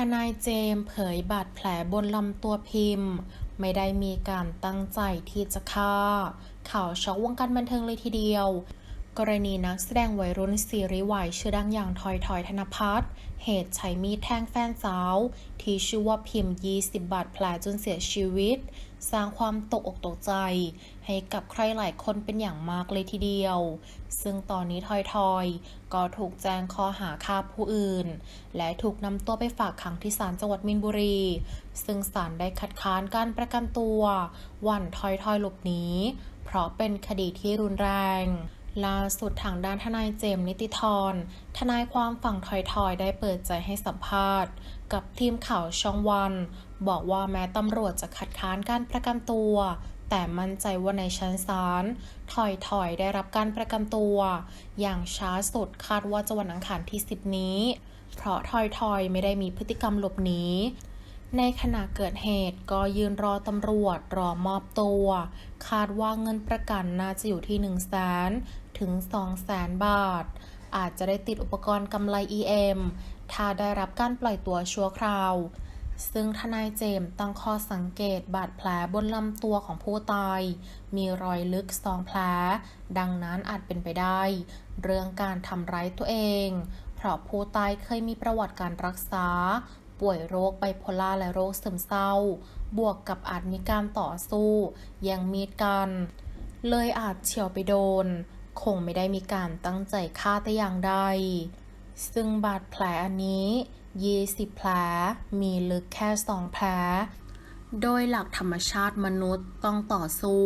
ทนายเจมส์เผยบาดแผลบนลำตัวพิมพ์ ไม่ได้มีการตั้งใจที่จะฆ่า ข่าวช็อกวงการบันเทิงเลยทีเดียว กรณีนักแสดงวัยรุ่นซีรีส์วายชื่อดังอย่างทอยทอยธนพัฒน์เหตุใช้มีดแทงแฟนสาว ที่ชื่อว่าพิมพ์ 20 บาดแผลจนเสียชีวิต สร้างความตกอกตกใจ ให้กับใครหลายคนเป็นอย่างมากเลยทีเดียว ซึ่งตอนนี้ทอยทอยก็ถูกแจ้งข้อหาฆ่าผู้อื่น และถูกนำตัวไปฝากขังที่ศาลจังหวัดมินบุรี ซึ่งศาลได้คัดค้านการประกันตัว วันทอยทอยหลบหนีเพราะเป็นคดีที่รุนแรง ล่าสุดทางด้านทนายเจมส์นิติธร ทนายความฝั่งทอยทอยได้เปิดใจให้สัมภาษณ์ กับทีมข่าวช่องวัน บอกว่าแม้ตำรวจจะคัดค้านการประกันตัว แต่มั่นใจว่าในชั้นศาลทอยทอยได้รับการประกันตัว อย่างช้าสุดคาดว่าจะวันอังคารที่ 10 นี้ เพราะทอยทอยไม่ได้มีพฤติกรรมหลบหนีในขณะเกิดเหตุก็ยืนรอตำรวจรอมอบตัว คาดว่าเงินประกันน่าจะอยู่ที่ 1 0 0 0 0แสน ถึง 2 0 0แสนบาท อาจจะได้ติดอุปกรณ์กำไร EM ถ้าได้รับการปล่อยตัวชั่วคราว ซึ่งทนายเจมส์ตั้งข้อสังเกตบาดแผลบนลำตัวของผู้ตาย มีรอยลึกสองแผล ดังนั้นอาจเป็นไปได้ เรื่องการทำร้ายตัวเอง เพราะผู้ตายเคยมีประวัติการรักษา ป่วยโรคไบโพล่าและโรคซึมเศร้า บวกกับอาจมีการต่อสู้แยังมีดกัน เลยอาจเฉียวไปโดน คงไม่ได้มีการตั้งใจฆ่าแต่อย่างใด ซึ่งบาดแผลอันนี้20แผลมีลึกแค่2แผล โดยหลักธรรมชาติมนุษย์ต้องต่อสู้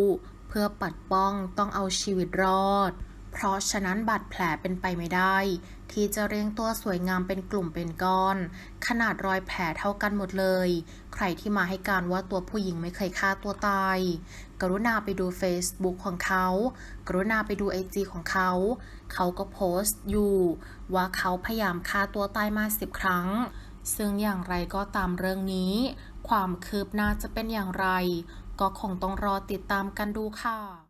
เพื่อปัดป้องต้องเอาชีวิตรอด เพราะฉะนั้นบาดแผลเป็นไปไม่ได้ ที่จะเรียงตัวสวยงามเป็นกลุ่มเป็นก้อน ขนาดรอยแผลเท่ากันหมดเลย ใครที่มาให้การว่าตัวผู้หญิงไม่เคยฆ่าตัวตาย กรุณาไปดู Facebook ของเขา กรุณาไปดูไอจีของเขา เขาก็โพสต์อยู่ ว่าเขาพยายามฆ่าตัวตายมาสิบครั้ง ซึ่งอย่างไรก็ตามเรื่องนี้ ความคืบหน้าจะเป็นอย่างไร ก็คงต้องรอติดตามกันดูค่ะ